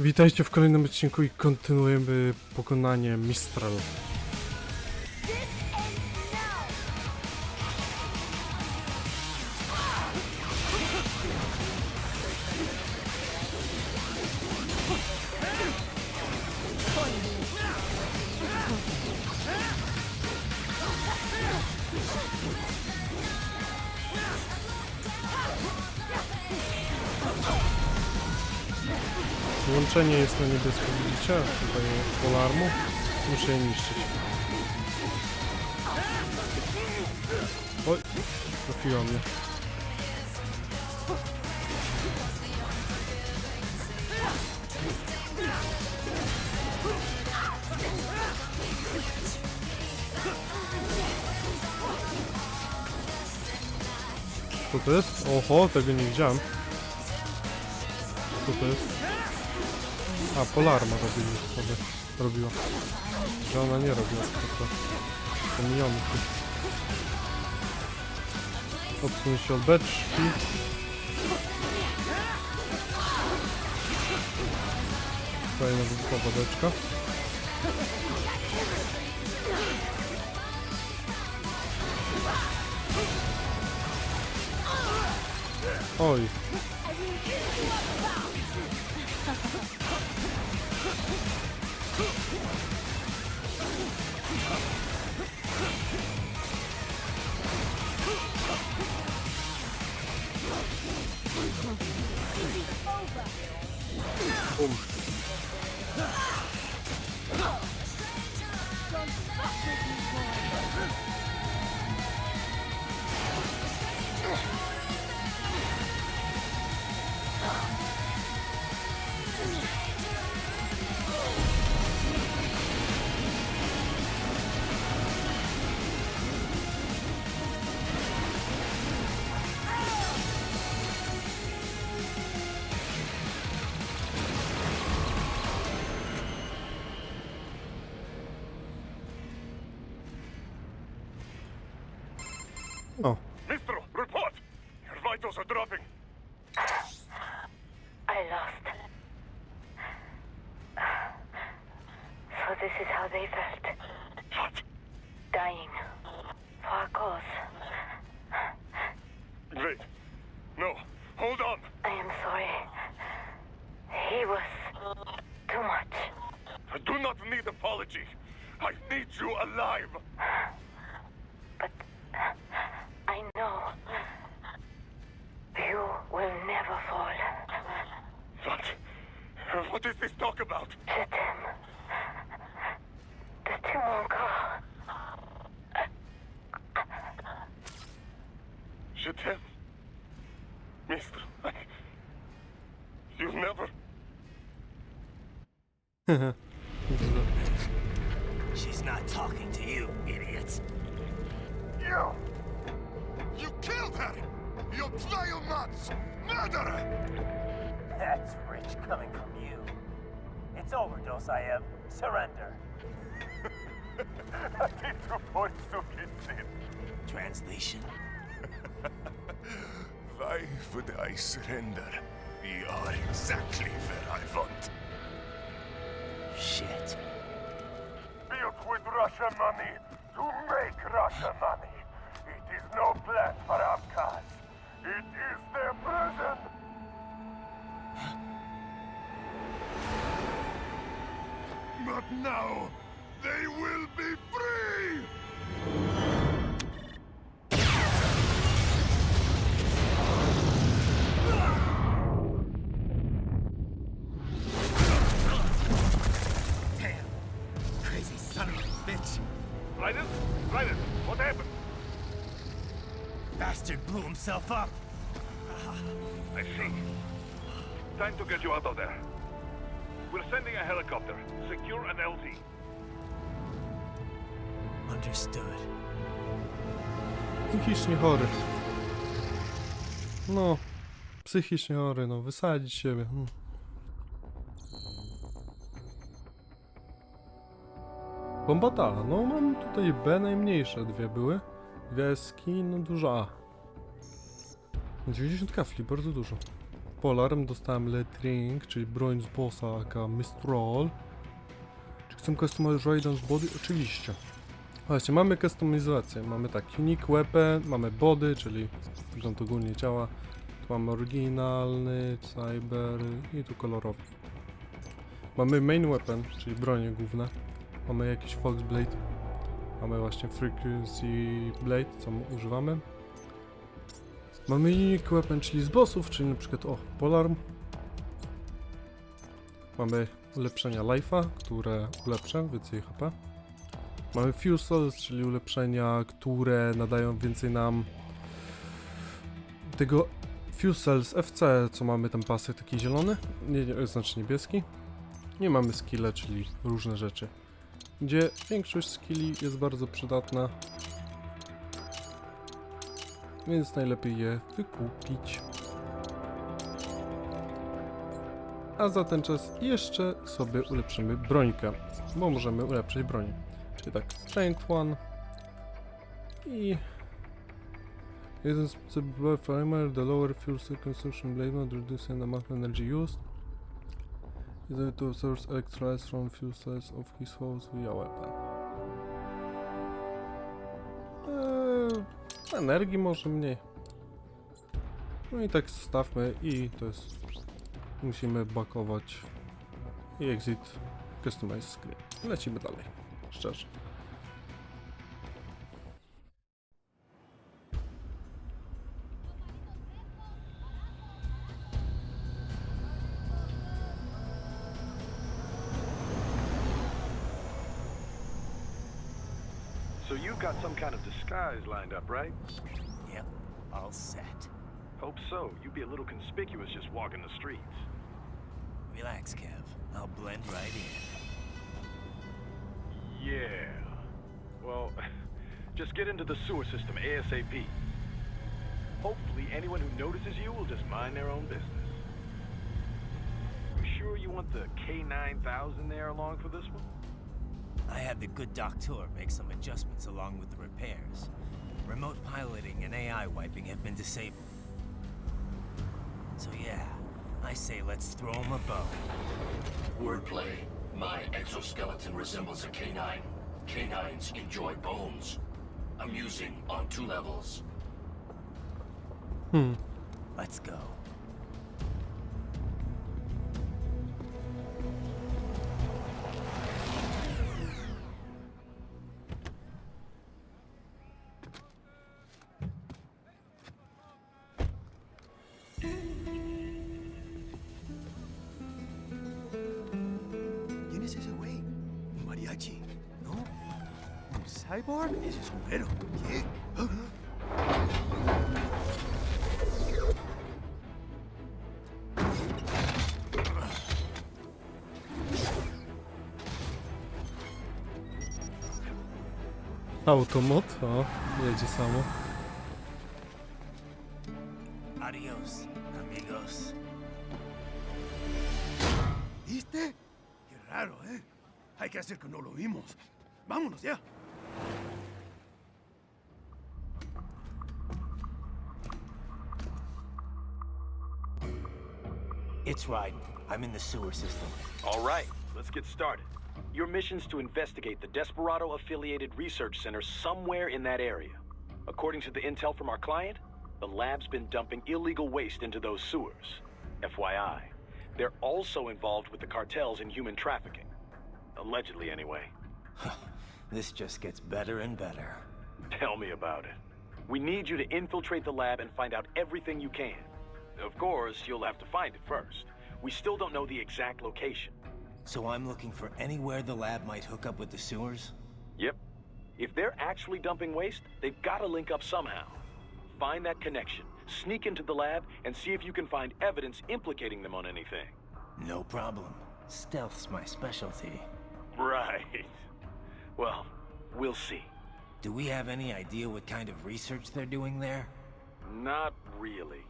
Witajcie w kolejnym odcinku i kontynuujemy pokonanie Mistral. Łączenie jest na niebiesko, widzicie? Tutaj polarmu. Muszę je niszczyć. Oj, trafiła mnie. Co to jest? Oho, tego nie widziałem. Co to jest? A, Polarma robili sobie. Robiła. Że ona nie robiła, tylko to. Miniony. Odsuń się od beczki. Kolejna wybuchowa beczka. Oj, O, alive. But I know you will never fall. What? What is this talk about? Je t'aime. De tout mon corps. Je t'aime. Mistral, I... You never... She's not talking to you, idiot. You! You killed her! You nuts! Murderer! That's rich coming from you. It's overdose, I am. Surrender. Translation. Why would I surrender? We are exactly where I want. Shit. Money to make Russian money. It is no plan for Abkhaz. It is their prison. But now, they will be himself up. I see. Time to get you out of there. We're sending a helicopter. Secure an LZ. Understood. psychicznie chory. No, psychicznie chory, no, wysadzić siebie. Hmm. Bomba ta, no mam tutaj B najmniejsze dwie były. Dwie no duża A. 90 kafli, bardzo dużo. Polarm, dostałem lettering, czyli broń z bossa, aka Mistral. Czy chcę customize Raiden's body? Oczywiście. Właśnie, mamy kustomizację. Mamy tak, unique weapon, mamy body, czyli wygląd ogólnie ciała. Tu mamy oryginalny, cyber i tu kolorowy. Mamy main weapon, czyli bronie główne. Mamy jakiś Fox Blade. Mamy właśnie Frequency Blade, co używamy. Mamy unique weapon, czyli z bossów, czyli na przykład o, Polarm. Mamy ulepszenia life'a, które ulepsza więcej HP. Mamy Fusels, czyli ulepszenia, które nadają więcej nam tego Fusels FC, co mamy ten pasek taki zielony, nie, nie, znaczy niebieski. Nie mamy skille, czyli różne rzeczy. Gdzie większość skilli jest bardzo przydatna. Więc najlepiej je wykupić. A za ten czas jeszcze sobie ulepszymy brońkę, bo możemy ulepszyć broń. Czyli tak, Strength 1 i jeden z primer, the lower fuel consumption blade not reducing the amount of energy used. It to source electrolytes from fuel cells of his foes via weapon. Energii może mniej. No i tak zostawmy i to jest... Musimy bakować i exit customize screen. Lecimy dalej. Szczerze. Disguise lined up, right? Yep, all set. Hope so. You'd be a little conspicuous just walking the streets. Relax, Kev. I'll blend right in. Yeah. Well, just get into the sewer system ASAP. Hopefully, anyone who notices you will just mind their own business. You sure you want the K9000 there along for this one? I had the good doctor make some adjustments along with the repairs. Remote piloting and AI wiping have been disabled. So yeah, I say let's throw him a bone. Wordplay. My exoskeleton resembles a canine. Canines enjoy bones. Amusing on two levels. Hmm. Let's go. ¿Quién es ese güey? Un mariachi, ¿no? ¿Un cyborg? Ese sombrero. ¿Qué? Automot, o, jedzie samo. Hay que hacer que no lo vimos. Vámonos ya. It's right. I'm in the sewer system. All right, let's get started. Your mission's to investigate the Desperado affiliated research center somewhere in that area. According to the intel from our client, the lab's been dumping illegal waste into those sewers. FYI, they're also involved with the cartels in human trafficking. Allegedly, anyway. This just gets better and better. Tell me about it. We need you to infiltrate the lab and find out everything you can. Of course, you'll have to find it first. We still don't know the exact location. So I'm looking for anywhere the lab might hook up with the sewers? Yep. If they're actually dumping waste, they've got to link up somehow. Find that connection, sneak into the lab, and see if you can find evidence implicating them on anything. No problem. Stealth's my specialty. Right. Well, we'll see. Do we have any idea what kind of research they're doing there? Not really.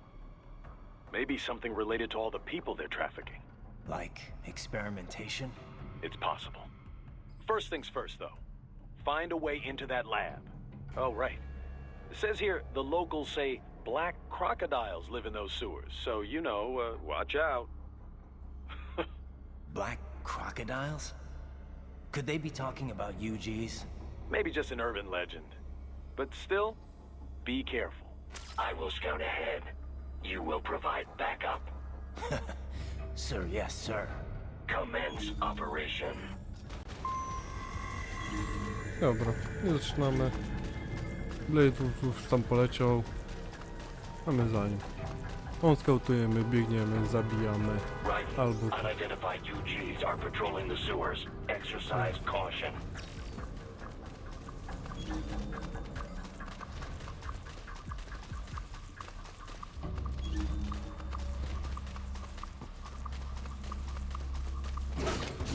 Maybe something related to all the people they're trafficking. Like experimentation? It's possible. First things first, though. Find a way into that lab. Oh, right. It says here the locals say Black crocodiles live in those sewers, so you know, uh, watch out. Black crocodiles? Could they be talking about UGs? Maybe just an urban legend. But still, be careful. I will scout ahead. You will provide backup. Sir, yes, sir. Commence operation. Dobra, i zaczynamy. Blade już tam poleciał. A my za nim. On skautujemy, biegniemy, zabijamy. Albo...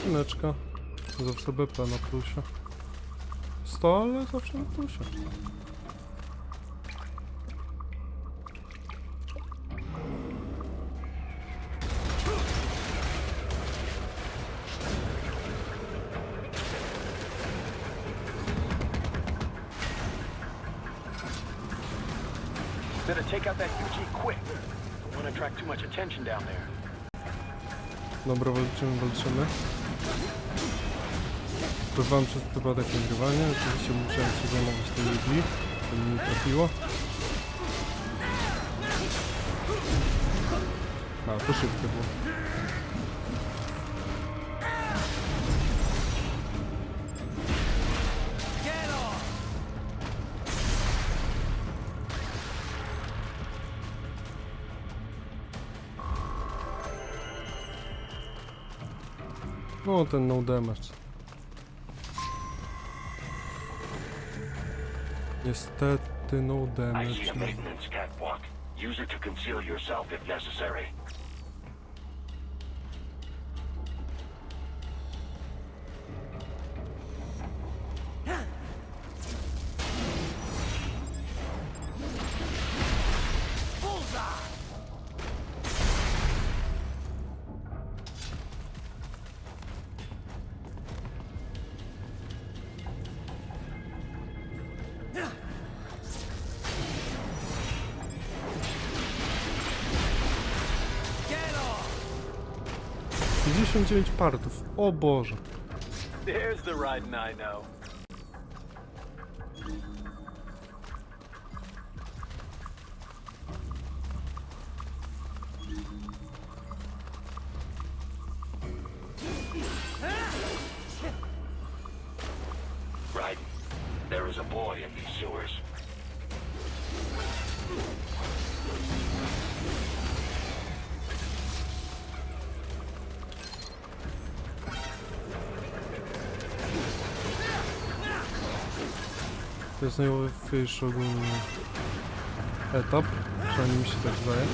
Cineczka. Zawsze BP na plusie. 100, zawsze na plusie. To. Dobra, walczymy, walczymy. Próbowałem przez przypadek nagrywania, oczywiście musiałem się zajmować tym ludzi, to mi nie trafiło. A, to szybkie było. No, ten no damage. Niestety no damage. a 69 partów. O Boże. There's the I know. Najłatwiejszy ogólnie etap. Przynajmniej mi się tak zdaje.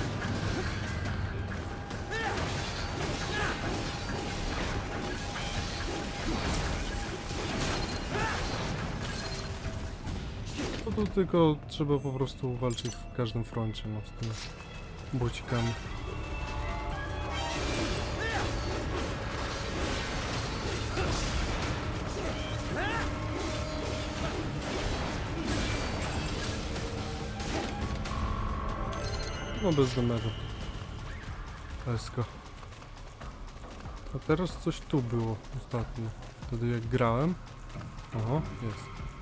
No tu tylko trzeba po prostu walczyć w każdym froncie, no z tymi bocikami. No bez numeru. Esko. A teraz coś tu było ostatnio. Wtedy jak grałem. Oho, jest.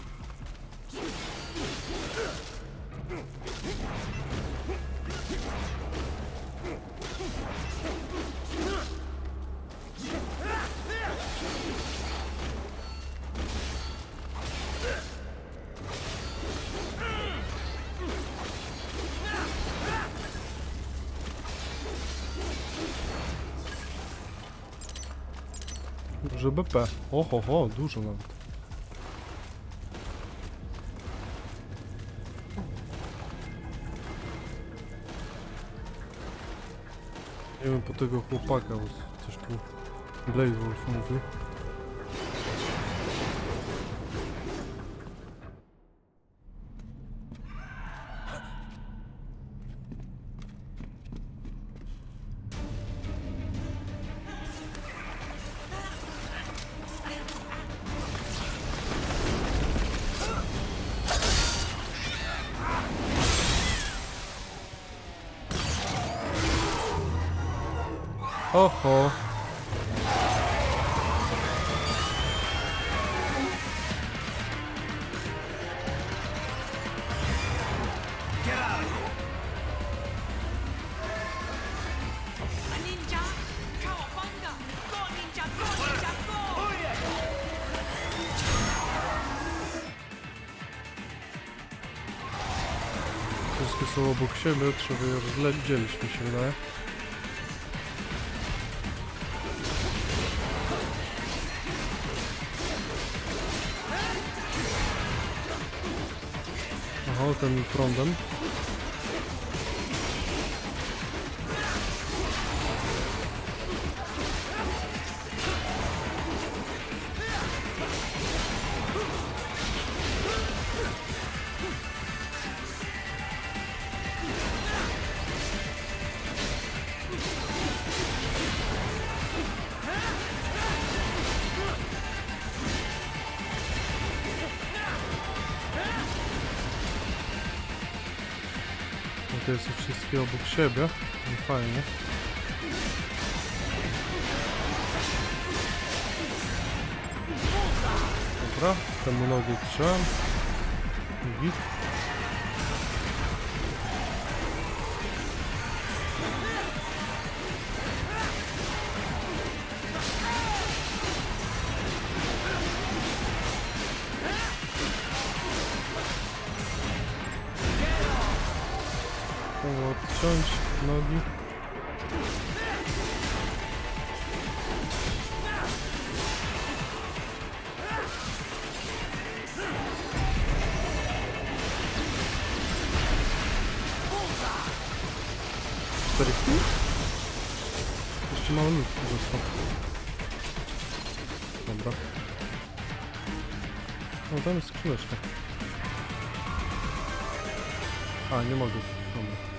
BP. Oho, ho, dużo nawet. Nie wiem po tego chłopaka, bo coś tu Blade Wolf mówił. Są obok siebie, trzeba je rozdzielić, mi się wydaje. Aha, ten prądem. Jest wszystkie obok siebie. No fajnie. Dobra, temu nogę trzymam. Git. одних. Старики? Еще мало них зашло. Добро. Вот там есть килочка. А, не могу. Добро.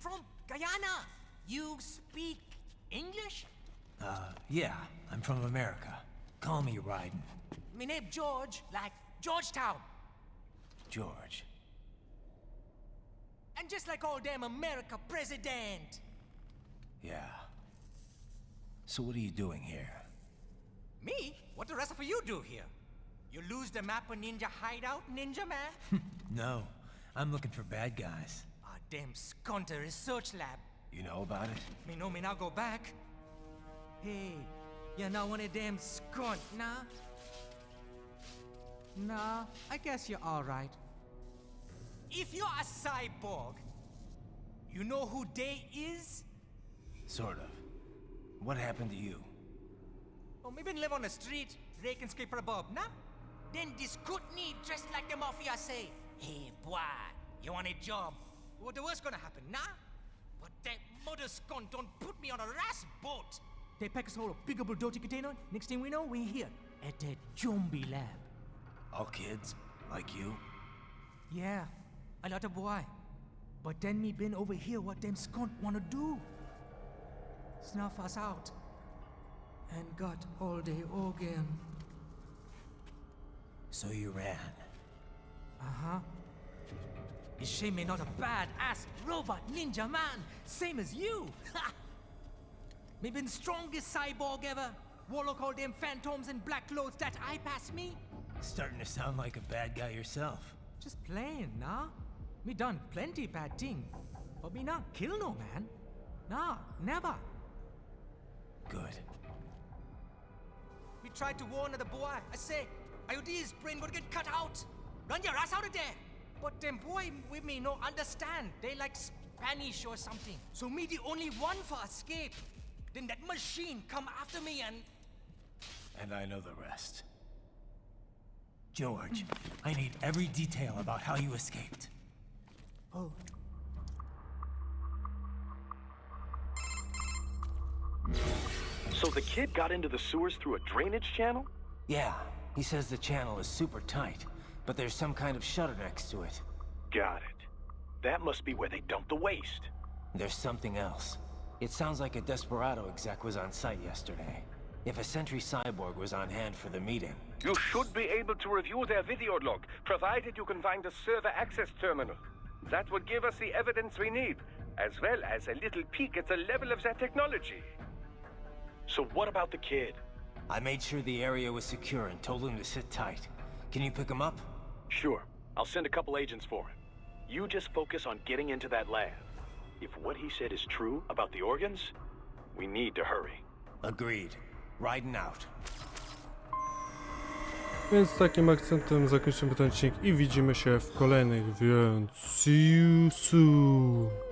From Guyana. You speak English? Uh, yeah, I'm from America. Call me Ryden. My name George, like Georgetown. George. And just like all damn America president. Yeah. So what are you doing here? Me? What the rest of you do here? You lose the map of Ninja Hideout, Ninja Man? No, I'm looking for bad guys. Damn Skunter research lab. You know about it? Me know me now go back. Hey, you not one of them skunt, nah? Nah, I guess you're alright. If you're a cyborg, you know who Day is? Sort of. What happened to you? Oh, me been live on the street, rake and scrape for a bob, nah? Then this good need dressed like the mafia say, Hey boy, you want a job? What the worst gonna happen, nah? But that mother skunt don't put me on a ras boat. They pack us all a big old dirty container. Next thing we know, we're here at that zombie lab. All kids? Like you? Yeah, a lot of boy. But then me been over here what them skunt wanna do. Snuff us out. And got all day again. So you ran. Uh-huh. Is shame not a bad-ass robot ninja man, same as you. Ha! me been strongest cyborg ever. Warlock all them phantoms in black clothes that eye pass me. Starting to sound like a bad guy yourself. Just playing, nah? Me done plenty bad thing. But me not kill no man. Nah, never. Good. We tried to warn the boy. I say, IOD's brain gonna get cut out. Run your ass out of there. But them boy with me no understand. They like Spanish or something. So me the only one for escape. Then that machine come after me and And I know the rest. George, I need every detail about how you escaped. oh. So the kid got into the sewers through a drainage channel? Yeah, he says the channel is super tight, but there's some kind of shutter next to it. Got it. That must be where they dump the waste. There's something else. It sounds like a Desperado exec was on site yesterday. If a Sentry Cyborg was on hand for the meeting, You should be able to review their video log, provided you can find a server access terminal. That would give us the evidence we need, as well as a little peek at the level of their technology. So what about the kid? I made sure the area was secure and told him to sit tight. Can you pick him up? Sure, I'll send a couple agents for him. You just focus on getting into that lab. If what he said is true about the organs, we need to hurry. Agreed. Riding out. Więc takim akcentem zakończymy ten odcinek i widzimy się w kolejnych, więc see you soon.